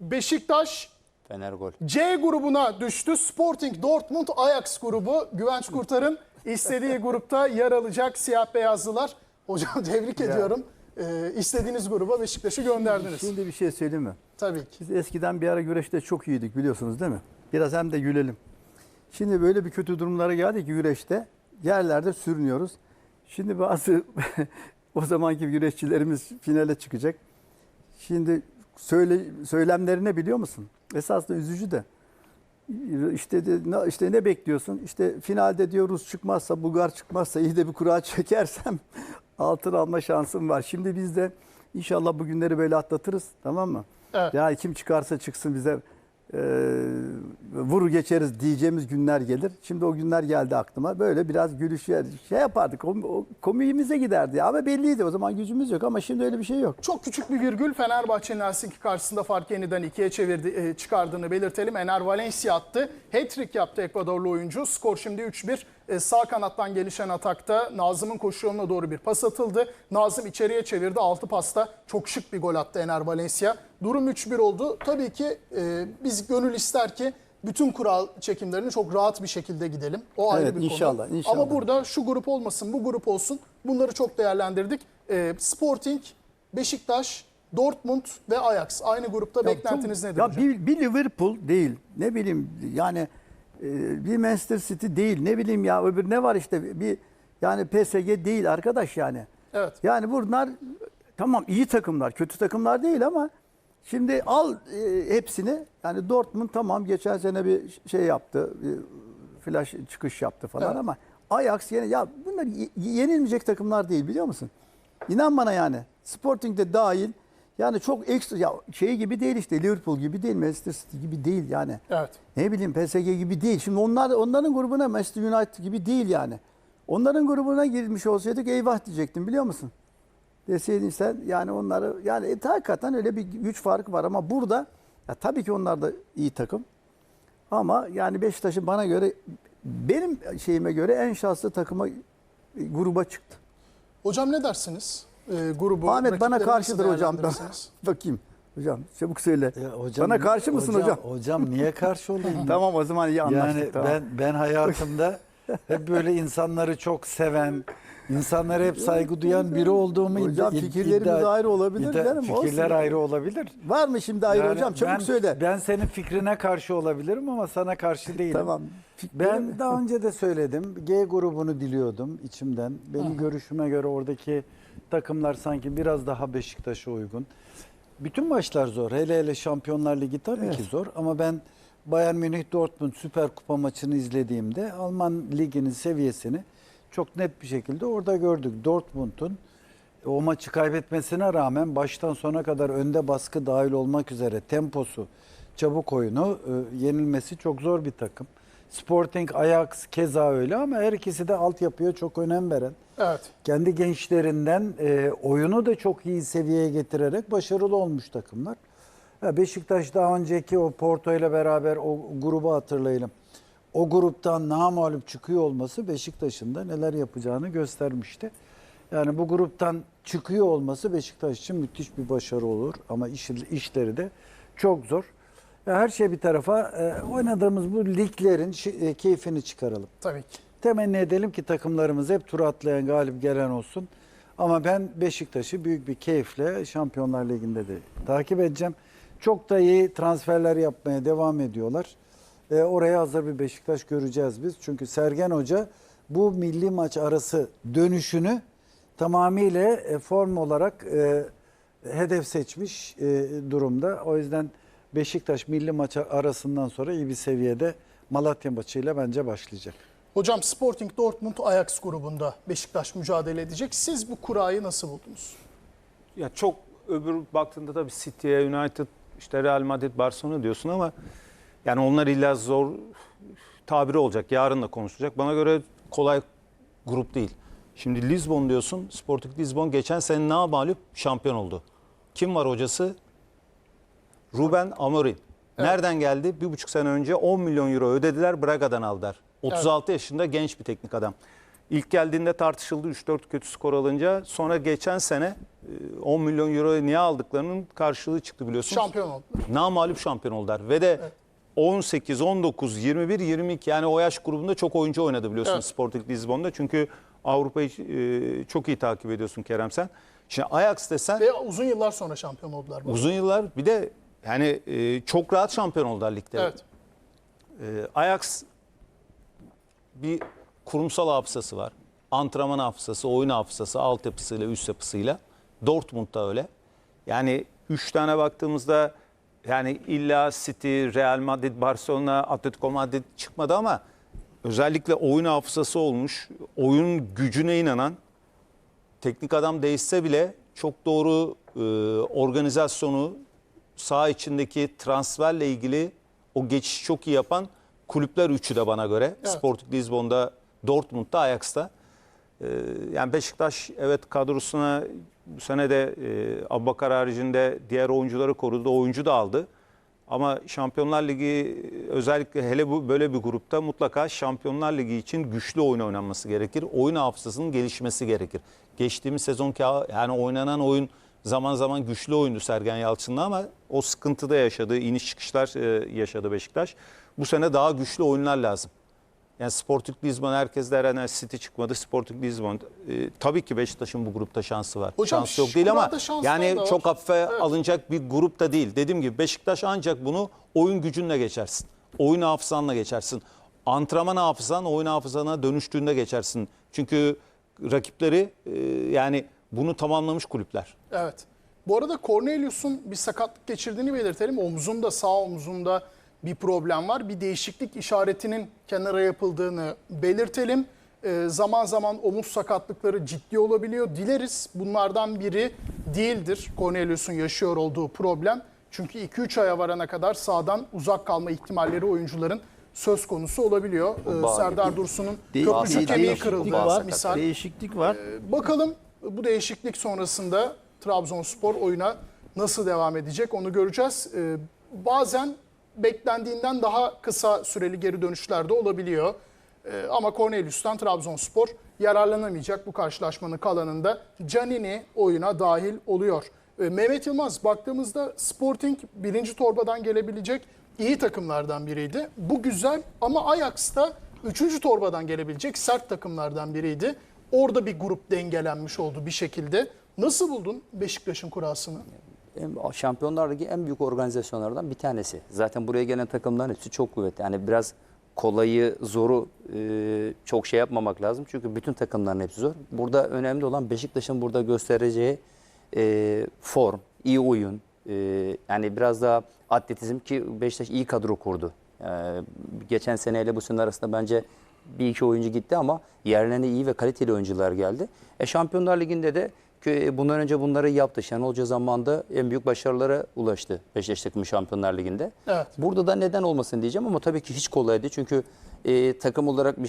Beşiktaş Fener gol. C grubuna düştü. Sporting Dortmund Ajax grubu. Güvenç Kurtar'ın istediği grupta yer alacak siyah beyazlılar. Hocam tebrik ediyorum. Ee, istediğiniz gruba Beşiktaş'ı gönderdiniz. Şimdi bir şey söyleyeyim mi? Tabii ki. Biz eskiden bir ara güreşte çok iyiydik biliyorsunuz değil mi? Biraz hem de gülelim. Şimdi böyle bir kötü durumlara geldik ki güreşte. Yerlerde sürünüyoruz. Şimdi bazı o zamanki güreşçilerimiz finale çıkacak. Şimdi söyle, söylemleri ne biliyor musun? Esasında üzücü de. İşte de, işte ne bekliyorsun? İşte finalde diyor Rus çıkmazsa, Bulgar çıkmazsa iyi de bir kura çekersem altın alma şansım var. Şimdi biz de inşallah bu günleri böyle atlatırız tamam mı? Evet. Ya kim çıkarsa çıksın bize e, vur geçeriz diyeceğimiz günler gelir. Şimdi o günler geldi aklıma. Böyle biraz gülüş şey yapardık. Komiğimize giderdi. Ama belliydi o zaman gücümüz yok ama şimdi öyle bir şey yok. Çok küçük bir virgül Fenerbahçe'nin Helsinki karşısında fark yeniden ikiye çevirdi, e, çıkardığını belirtelim. Ener Valencia attı. Hat-trick yaptı Ekvadorlu oyuncu. Skor şimdi 3-1. E, sağ kanattan gelişen atakta Nazım'ın koşu doğru bir pas atıldı. Nazım içeriye çevirdi. 6 pasta çok şık bir gol attı Ener Valencia. Durum 3-1 oldu. Tabii ki e, biz gönül ister ki bütün kural çekimlerini çok rahat bir şekilde gidelim. O ayrı Evet, bir konu. inşallah, inşallah. Ama burada şu grup olmasın, bu grup olsun. Bunları çok değerlendirdik. E, Sporting, Beşiktaş, Dortmund ve Ajax. Aynı grupta beklentiniz Ya nedir hocam? bir, bir Liverpool değil. Ne bileyim yani e, bir Manchester City değil. Ne bileyim ya öbür ne var işte bir yani PSG değil arkadaş yani. Evet. Yani bunlar tamam iyi takımlar, kötü takımlar değil ama şimdi al e, hepsini. Yani Dortmund tamam geçen sene bir şey yaptı. Bir flash çıkış yaptı falan Evet. ama Ajax yeni ya bunlar ye- yenilmeyecek takımlar değil biliyor musun? İnan bana yani. Sporting de dahil. Yani çok ekstra ya şey gibi değil işte Liverpool gibi değil, Manchester City gibi değil yani. Evet. Ne bileyim PSG gibi değil. Şimdi onlar onların grubuna Manchester United gibi değil yani. Onların grubuna girmiş olsaydık eyvah diyecektim biliyor musun? Deseydin sen yani onları yani e, hakikaten öyle bir güç farkı var ama burada ya tabii ki onlar da iyi takım. Ama yani Beşiktaş'ın bana göre benim şeyime göre en şanslı takıma e, gruba çıktı. Hocam ne dersiniz? E, grubu Ahmet bana karşıdır hocam. Bakayım. Hocam çabuk söyle. Ya hocam, bana karşı mısın hocam? Hocam niye karşı olayım? Tamam o zaman iyi anlaştık. yani tamam. ben ben hayatımda hep böyle insanları çok seven, insanlara hep saygı duyan biri olduğumu Hocam iddia- fikirlerimiz iddia- ayrı olabilir iddia- canım, Fikirler olsun. ayrı olabilir. Var mı şimdi ayrı Yani hocam? Çabuk ben, söyle. Ben senin fikrine karşı olabilirim ama sana karşı değilim. Tamam. Ben daha önce de söyledim. G grubunu diliyordum içimden. Benim görüşüme göre oradaki takımlar sanki biraz daha Beşiktaş'a uygun. Bütün maçlar zor. Hele hele Şampiyonlar Ligi tabii ki zor ama ben Bayern Münih Dortmund Süper Kupa maçını izlediğimde Alman liginin seviyesini çok net bir şekilde orada gördük. Dortmund'un o maçı kaybetmesine rağmen baştan sona kadar önde baskı dahil olmak üzere temposu, çabuk oyunu e, yenilmesi çok zor bir takım. Sporting, Ajax keza öyle ama her ikisi de altyapıya çok önem veren, Evet. kendi gençlerinden e, oyunu da çok iyi seviyeye getirerek başarılı olmuş takımlar. Beşiktaş daha önceki o Porto ile beraber o grubu hatırlayalım. O gruptan namağlup çıkıyor olması Beşiktaş'ın da neler yapacağını göstermişti. Yani bu gruptan çıkıyor olması Beşiktaş için müthiş bir başarı olur ama iş, işleri de çok zor. Ya her şey bir tarafa e, oynadığımız bu liglerin e, keyfini çıkaralım. Tabii ki. Temenni edelim ki takımlarımız hep tur atlayan galip gelen olsun. Ama ben Beşiktaş'ı büyük bir keyifle Şampiyonlar Ligi'nde de takip edeceğim. Çok da iyi transferler yapmaya devam ediyorlar. E, oraya hazır bir Beşiktaş göreceğiz biz. Çünkü Sergen Hoca bu milli maç arası dönüşünü tamamıyla e, form olarak e, hedef seçmiş e, durumda. O yüzden Beşiktaş milli maç arasından sonra iyi bir seviyede Malatya maçıyla bence başlayacak. Hocam Sporting Dortmund Ajax grubunda Beşiktaş mücadele edecek. Siz bu kurayı nasıl buldunuz? Ya çok öbür baktığında tabii City'ye, United, işte Real Madrid, Barcelona diyorsun ama yani onlar illa zor tabiri olacak. Yarın da konuşulacak. Bana göre kolay grup değil. Şimdi Lisbon diyorsun. Sporting Lisbon geçen sene ne mağlup şampiyon oldu. Kim var hocası? Ruben Amorim. Nereden geldi? Bir buçuk sene önce 10 milyon euro ödediler. Braga'dan aldılar. 36 yaşında genç bir teknik adam. İlk geldiğinde tartışıldı 3-4 kötü skor alınca. Sonra geçen sene e, 10 milyon euroya niye aldıklarının karşılığı çıktı biliyorsunuz. Şampiyon oldu. Namağlup şampiyon oldular. Ve de 18, 19, 21, 22 yani o yaş grubunda çok oyuncu oynadı biliyorsun Evet. Sporting Lisbon'da. Çünkü Avrupa'yı e, çok iyi takip ediyorsun Kerem sen. Şimdi Ajax desen Ve uzun yıllar sonra şampiyon oldular. uzun yıllar bir de yani e, çok rahat şampiyon oldular ligde. Evet. E, Ajax bir kurumsal hafızası var. Antrenman hafızası, oyun hafızası, altyapısıyla, üst yapısıyla. Dortmund'da öyle. Yani üç tane baktığımızda yani illa City, Real Madrid, Barcelona, Atletico Madrid çıkmadı ama özellikle oyun hafızası olmuş, oyun gücüne inanan teknik adam değişse bile çok doğru e, organizasyonu, saha içindeki transferle ilgili o geçişi çok iyi yapan kulüpler üçü de bana göre. Evet. Sporting Lisbon'da, Dortmund'da, Ajax'ta. E, yani Beşiktaş evet kadrosuna bu sene de e, Abubakar haricinde diğer oyuncuları korudu. Oyuncu da aldı. Ama Şampiyonlar Ligi özellikle hele bu böyle bir grupta mutlaka Şampiyonlar Ligi için güçlü oyun oynanması gerekir. Oyun hafızasının gelişmesi gerekir. Geçtiğimiz sezonki yani oynanan oyun zaman zaman güçlü oyundu Sergen Yalçın'la ama o sıkıntıda yaşadığı iniş çıkışlar e, yaşadı Beşiktaş. Bu sene daha güçlü oyunlar lazım. Yani Sporting Lisbon herkes der hani City çıkmadı Sporting Lisbon. E, tabii ki Beşiktaş'ın bu grupta şansı var. Hocam, Şansı yok değil ama yani çok hafife Evet. alınacak bir grup da değil. Dediğim gibi Beşiktaş ancak bunu oyun gücünle geçersin. Oyun hafızanla geçersin. Antrenman hafızan oyun hafızana dönüştüğünde geçersin. Çünkü rakipleri e, yani bunu tamamlamış kulüpler. Evet. Bu arada Cornelius'un bir sakatlık geçirdiğini belirtelim. Omzunda, sağ omzunda bir problem var. Bir değişiklik işaretinin kenara yapıldığını belirtelim. Ee, zaman zaman omuz sakatlıkları ciddi olabiliyor. Dileriz bunlardan biri değildir Cornelius'un yaşıyor olduğu problem. Çünkü 2-3 aya varana kadar sağdan uzak kalma ihtimalleri oyuncuların söz konusu olabiliyor. Ee, Serdar. Dursun'un köprücük de- kemiği kırıldı var. misal. Değişiklik var. Bakalım bu değişiklik sonrasında Trabzonspor oyuna nasıl devam edecek onu göreceğiz. Ee, bazen beklendiğinden daha kısa süreli geri dönüşler de olabiliyor. Ee, ama Cornelius'tan Trabzonspor yararlanamayacak bu karşılaşmanın kalanında Canini oyuna dahil oluyor. Ee, Mehmet Yılmaz baktığımızda Sporting birinci torbadan gelebilecek iyi takımlardan biriydi. Bu güzel ama Ajax da üçüncü torbadan gelebilecek sert takımlardan biriydi. Orada bir grup dengelenmiş oldu bir şekilde. Nasıl buldun Beşiktaş'ın kurasını? Şampiyonlar Ligi en büyük organizasyonlardan bir tanesi. Zaten buraya gelen takımların hepsi çok kuvvetli. Yani biraz kolayı, zoru e, çok şey yapmamak lazım. Çünkü bütün takımların hepsi zor. Burada önemli olan Beşiktaş'ın burada göstereceği e, form, iyi oyun. e, yani biraz daha atletizm ki Beşiktaş iyi kadro kurdu. Geçen seneyle bu sene arasında bence bir iki oyuncu gitti ama yerlerine iyi ve kaliteli oyuncular geldi. E, Şampiyonlar Ligi'nde de ki bundan önce bunları yaptı. Şenol Hoca zamanında en büyük başarılara ulaştı Beşiktaş takımı Şampiyonlar Ligi'nde. Evet. Burada da neden olmasın diyeceğim ama tabii ki hiç kolay değil. Çünkü e, takım olarak bir